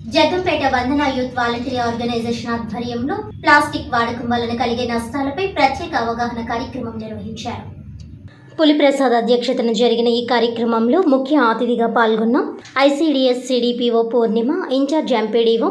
Jaggampeta Vandana youth volunteer organisation ఆధ్వర్యంలో plastic వాడకం వలన కలిగే నష్టాలపై ప్రత్యేక అవగాహన కార్యక్రమం నిర్వహించారు. పులిప్రసాద్ అధ్యక్షతన జరిగిన ఈ కార్యక్రమంలో ముఖ్య అతిథిగా పాల్గొన్న ICDS CDPO Purnima in charge MPDO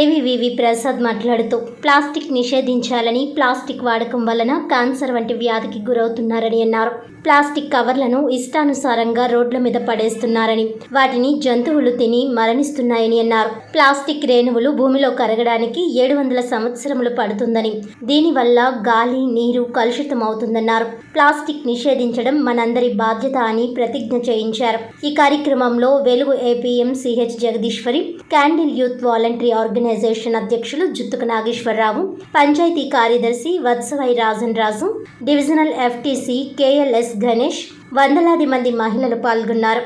A V V V Prasad మాట్లాడుతూ ప్లాస్టిక్ నిషేధించాలని ప్లాస్టిక్ వాడకం వలన క్యాన్సర్ వంటి వ్యాధికి గురవుతున్నారని అన్నారు. ప్లాస్టిక్ కవర్లను ఇష్టానుసారంగా రోడ్ల మీద పడేస్తున్నారని వాటిని జంతువులు తిని మరణిస్తున్నాయని అన్నారు. ప్లాస్టిక్ రేణువులు భూమిలో కరగడానికి ఏడు వందల సంవత్సరములు పడుతుందని దీనివల్ల గాలి నీరు కలుషితం అవుతుందన్నారు ప్లాస్టిక్ నిషేధించడం మనందరి బాధ్యత అని ప్రతిజ్ఞ చేయించారు. ఈ కార్యక్రమంలో Velugu APM C H Jagadeeswari candle youth voluntary organisation అధ్యక్షులు జుత్తుక నాగేశ్వరరావు పంచాయతీ కార్యదర్శి Vatsavai Rajan Raju divisional FTC KLS Ganesh వందలాది మంది మహిళలు పాల్గొన్నారు.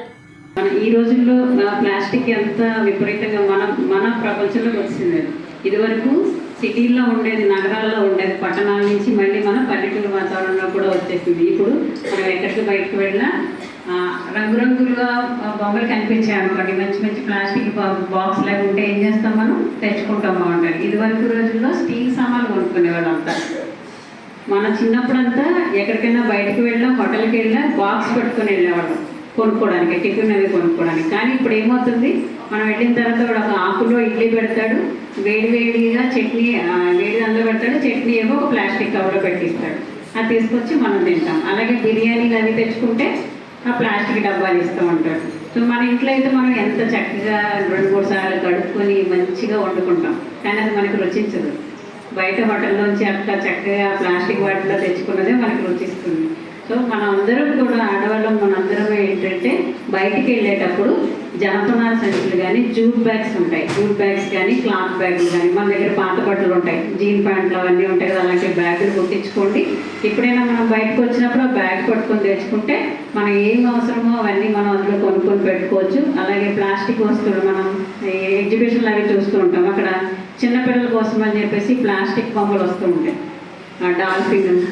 ఈ రోజుల్లో ప్లాస్టిక్ ఎంత విపరీతంగా మన మన ప్రపంచంలోకి వచ్చింది ఇదివరకు సిటీల్లో ఉండేది నగరాల్లో ఉండేది పట్టణాల నుంచి మళ్ళీ మన పల్లెటూరు చెప్పింది ఇప్పుడు మనం ఎక్కడికి బయటకు వెళ్ళినా రంగురంగులుగా బొమ్మలు కనిపించాయి అనుకోండి మంచి మంచి ప్లాస్టిక్ బాక్స్ లాగా ఉంటే ఏం చేస్తాం మనం? తెచ్చుకుంటాం బాగుంటుంది ఇదివరకు రోజుల్లో స్టీల్ సామాన్లు కొనుక్కునేవాళ్ళు అంతా మన చిన్నప్పుడంతా ఎక్కడికైనా బయటకు వెళ్ళినా హోటల్కి వెళ్ళినా బాక్స్ పట్టుకొని వెళ్ళేవాళ్ళం కొనుక్కోవడానికి టిఫిన్ అవి కొనుక్కోవడానికి కానీ ఇప్పుడు ఏమవుతుంది? మనం వెళ్ళిన తర్వాత కూడా ఒక ఆకులో ఇడ్లీ పెడతాడు వేడి వేడిగా చట్నీ వేడి అందులో పెడతాడు చట్నీ ఏమో ఒక ప్లాస్టిక్ కవర్లో పెట్టిస్తాడు. అది తీసుకొచ్చి మనం తింటాం. అలాగే బిర్యానీలు అవి తెచ్చుకుంటే ఆ ప్లాస్టిక్ డబ్బాలు ఇస్తూ ఉంటాడు సో మన ఇంట్లో అయితే మనం ఎంత చక్కగా రెండు మూడు సార్లు కడుక్కొని మంచిగా వండుకుంటాం. కానీ అది మనకు రుచించదు. బయట హోటల్లోంచి అట్లా చక్కగా ప్లాస్టిక్ వాటిలో తెచ్చుకున్నదే మనకు రుచిస్తుంది. సో మనం అందరం కూడా ఆడవాళ్ళం మనందరం ఏంటంటే బయటికి వెళ్ళేటప్పుడు జనపనార సంచులు కానీ జూట్ బ్యాగ్స్ ఉంటాయి. జూట్ బ్యాగ్స్ కానీ క్లాత్ బ్యాగులు కానీ మన దగ్గర పాత బట్టలు ఉంటాయి. జీన్ ప్యాంట్లు అవన్నీ ఉంటాయి కదా అలాంటి బ్యాగులు కుట్టించుకోండి. ఎప్పుడైనా మనం బయటకు వచ్చినప్పుడు ఆ బ్యాగ్ పట్టుకొని తెచ్చుకుంటే మనం ఏం అవసరమో అవన్నీ మనం అందులో కొనుక్కొని పెట్టుకోవచ్చు. అలాగే ప్లాస్టిక్ వస్తువులు మనం ఎగ్జిబిషన్లు అవి చూస్తూ ఉంటాం. అక్కడ చిన్నపిల్లల కోసం అని చెప్పేసి ప్లాస్టిక్ బొమ్మలు వస్తూ ఉంటాయి. ఆ డాల్ఫిన్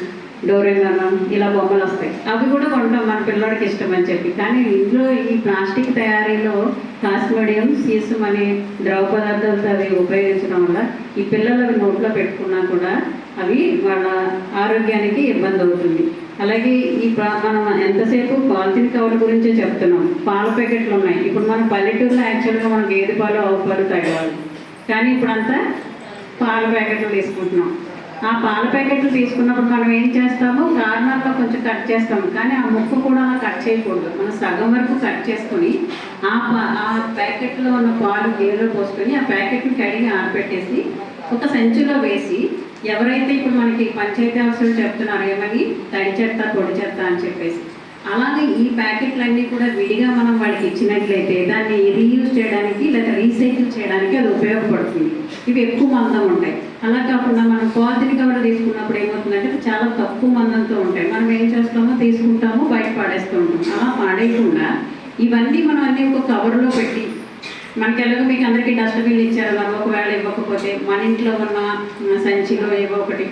డోరేమోన్ ఇలా బొమ్మలు వస్తాయి. అవి కూడా కొంటాం మన పిల్లోడికి ఇష్టం అని చెప్పి. కానీ ఇంట్లో ఈ ప్లాస్టిక్ తయారీలో కాస్మోడియం సీసం అనే ద్రవ పదార్థాలతో అవి ఉపయోగించడం వల్ల ఈ పిల్లలు అవి నోట్లో పెట్టుకున్నా కూడా అవి వాళ్ళ ఆరోగ్యానికి ఇబ్బంది అవుతుంది. అలాగే ఈ మనం ఎంతసేపు పాలిథిన్ కవర్ గురించే చెప్తున్నాం. పాల ప్యాకెట్లు ఉన్నాయి. ఇప్పుడు మన పల్లెటూరులో యాక్చువల్గా మనం గేదె పాలు ఆవు పాలు తాగేవాళ్ళు. కానీ ఇప్పుడంతా పాల ప్యాకెట్లు తీసుకుంటున్నాం. ఆ పాల ప్యాకెట్లు తీసుకున్నప్పుడు మనం ఏం చేస్తాము? కార్నర్లో కొంచెం కట్ చేస్తాము. కానీ ఆ ముక్కు కూడా అలా కట్ చేయకూడదు. మనం సగం వరకు కట్ చేసుకొని ఆ ఆ ప్యాకెట్లో ఉన్న పాలు గేదెలో పోసుకొని ఆ ప్యాకెట్ని కడిగి ఆరబెట్టేసి ఒక సంచిలో వేసి ఎవరైతే ఇప్పుడు మనకి పంచాయతీ అవసరం చెప్తున్నారో ఏమని? తడి చెత్త పొడి చెత్త అని చెప్పేసి. అలాగే ఈ ప్యాకెట్లన్నీ కూడా విడిగా మనం వాళ్ళకి ఇచ్చినట్లయితే దాన్ని రీయూజ్ చేయడానికి లేదా రీసైకిల్ చేయడానికి అది ఉపయోగపడుతుంది. ఇవి ఎక్కువ మందం ఉంటాయి. అలా కాకుండా మనం పాలిథిన్ కవర్ తీసుకున్నప్పుడు ఏమవుతుందంటే చాలా తక్కువ మందంతో ఉంటాయి. మనం ఏం చేస్తామో తీసుకుంటామో బయట పాడేస్తూ ఉంటాం. అలా పాడేయకుండా ఇవన్నీ మనం అన్ని ఒక కవర్లో పెట్టి మనకి ఎలాగో మీకు అందరికీ డస్ట్బిన్ ఇచ్చారు మరి ఒకవేళ ఇవ్వకపోతే మన ఇంట్లో ఉన్న సంచిలో ఏవో ఒకటి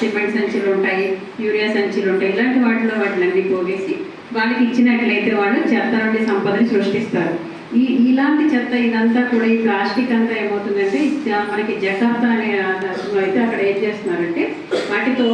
సిమెంట్ సంచులు ఉంటాయి యూరియా సంచులు ఉంటాయి ఇలాంటి వాటిలో వాటిని పోగేసి వాళ్ళకి ఇచ్చినట్లయితే వాళ్ళు చెత్త నుండి సంపదని సృష్టిస్తారు. ఈ ఇలాంటి చెత్త ఇదంతా కూడా ఈ ప్లాస్టిక్ అంతా ఏమవుతుందంటే మనకి జకార్తా అనే అయితే అక్కడ ఏం చేస్తున్నారంటే వాటితో